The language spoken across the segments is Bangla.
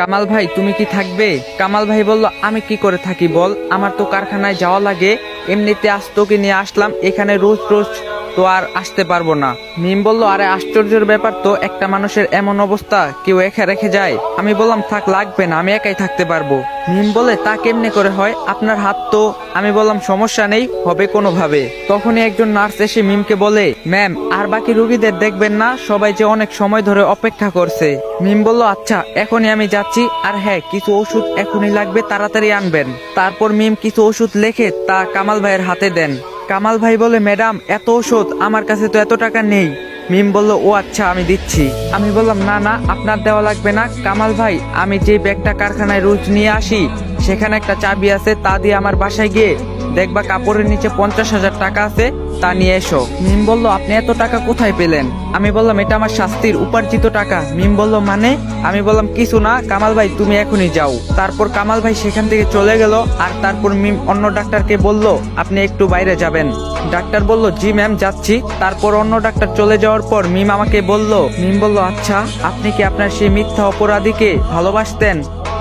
কামাল ভাই, তুমি কি থাকবে? কামাল ভাই বলল, আমি কি করে থাকি বল? আমার তো কারখানায় যাওয়া লাগে। এমনিতে আজ তোকে নিয়ে আসলাম, এখানে রোজ রোজ তো আর আসতে পারব না। মিম বলল, আরে, আশ্চর্যের ব্যাপার তো, একটা মানুষের এমন অবস্থা, কেউ একা রেখে যায়। আমি বললাম, থাক, লাগবে না, আমি একাই থাকতে পারব। মিম বলে, তা কেমনে করে হয়? আপনার হাত তো আমি বললাম, সমস্যা নেই, হবে কোনোভাবে। তখনই একজন নার্স এসে মিমকে বলে, ম্যাম, আর বাকি রুগীদের দেখবেন না, সবাই যে অনেক সময় ধরে অপেক্ষা করছে। মিম বলল আচ্ছা এখনই আমি যাচ্ছি, আর হ্যাঁ কিছু ওষুধ এখনই লাগবে, তাড়াতাড়ি আনবেন। তারপর মিম কিছু ওষুধ লেখে তা কামাল ভাইয়ের হাতে দেন। কামাল ভাই বলে, ম্যাডাম, এত ওষুধ, আমার কাছে তো এত টাকা নেই। মিম বলল, ও আচ্ছা আমি দিচ্ছি। আমি বললাম, না না, আপনার দেওয়া লাগবে না। কামাল ভাই, আমি যে ব্যাগটা কারখানায় রোজ নিয়ে আসি, সেখানে একটা চাবি আছে, তা দিয়ে আমার বাসায় গিয়ে দেখবা কাপড়ের নিচে পঞ্চাশ হাজার টাকা আছে, তা নিয়ে এসো। মিম বলল, আপনি এত টাকা কোথায় পেলেন? আমি বললাম, এটা আমার শাস্তির উপার্জিত টাকা। মিম বলল মানে? আমি বললাম, কিছু না, কামাল ভাই, তুমি এখনই যাও। তারপর কামাল ভাই সেখান থেকে চলে গেল, আর তারপর মিম অন্য ডাক্তারকে বলল, আপনি একটু বাইরে যাবেন। ডাক্তার বলল, জি ম্যাম, যাচ্ছি। তারপর অন্য ডাক্তার চলে যাওয়ার পর মিম আমাকে বলল, মিম বলল আচ্ছা আপনি কি আপনার সেই মিথ্যা অপরাধীকে ভালোবাসতেন?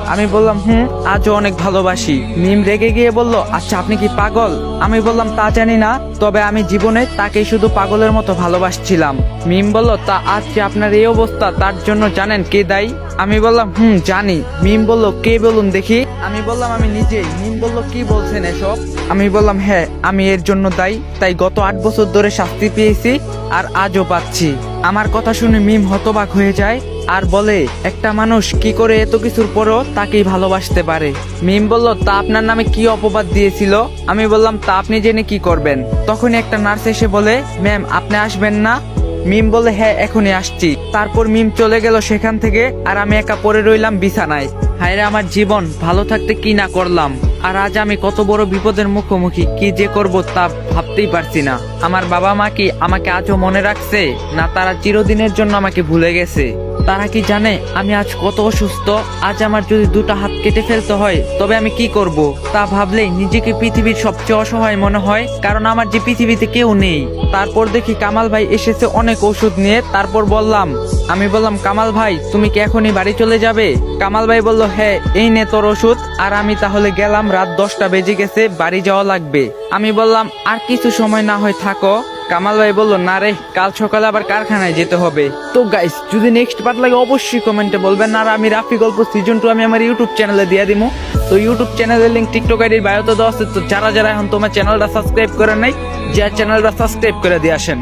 আমি বললাম, হুম, আজও অনেক ভালোবাসি। মিম রেগে গিয়ে বলল আচ্ছা আপনি কি পাগল? আমি বললাম, তা জানি না, তবে আমি জীবনে তাকে শুধু পাগলের মতো ভালোবাসছিলাম। মিম বলল, তা আজ যে আপনার এই অবস্থা, তার জন্য জানেন কে দায়ী? আমি বললাম, হুম, জানি। মিম বলল, কে বলুন দেখি? আমি বললাম, আমি নিজেই। মিম বলল, কি বলছেন এসব? আমি বললাম হ্যাঁ আমি এর জন্য দায়ী, তাই গত আট বছর ধরে শাস্তি পেয়েছি আর আজও পাচ্ছি। আমার কথা শুনে মিম হতবাক হয়ে যায়। আর বলে, একটা মানুষ কি করে এত কিছুর পরও তাকেই ভালোবাসতে পারে? মিম বলল, তা আপনার নামে কি অপবাদ দিয়েছিল? আমি বললাম, তা আপনি জেনে কি করবেন? তখন একটা নার্স এসে বলে, ম্যাম, আপনি আসবেন না? মিম বলে হ্যাঁ এখনই আসছি। তারপর মিম চলে গেল সেখান থেকে, আর আমি একা পরে রইলাম বিছানায়। হায়রে আমার জীবন, ভালো থাকতে কি না করলাম? আর আজ আমি কত বড় বিপদের মুখোমুখি, কি যে করব তা ভাবতেই পারছি না। আমার বাবা মা কি আমাকে আজও মনে রাখছে? না তারা চিরদিনের জন্য আমাকে ভুলে গেছে? তারা কি জানে আমি আজ কত অসুস্থ? আজ আমার যদি দুটো হাত কেটে ফেলতে হয়, তবে আমি কি করব? তা ভাবলেই নিজেকে পৃথিবীর সবচেয়ে অসহায় মনে হয়, কারণ আমার যে পৃথিবীতে কেউ নেই। তারপর দেখি কামাল ভাই এসেছে অনেক ওষুধ নিয়ে, তারপর বললাম আমি বললাম, কামাল ভাই, তুমি কি এখনই বাড়ি চলে যাবে? কামাল ভাই বলল হ্যাঁ এই নে তোর ওষুধ। আর আমি তাহলে গেলাম, রাত দশটা বেজে গেছে, বাড়ি যাওয়া লাগবে। আমি বললাম, আর কিছু সময় না হয় থাকো। কামাল ভাই বলল, না রে, কাল সকালে আবার কারখানায় যেতে হবে। তো গাইস যদি নেক্সট পার্ট লাগে, অবশ্যই কমেন্টে বলবেন। আর আমি রাফি গল্প সিজন টু আমি আমার ইউটিউব চ্যানেলে দিয়ে দিবো তো ইউটিউব চ্যানেলের লিঙ্ক টিকটক আইডির বায়োতে দেওয়া আছে। তো যারা যারা এখন তোমার চ্যানেলটা সাবস্ক্রাইব করে নাই যে চ্যানেলটা সাবস্ক্রাইব করে দিয়ে আসেন।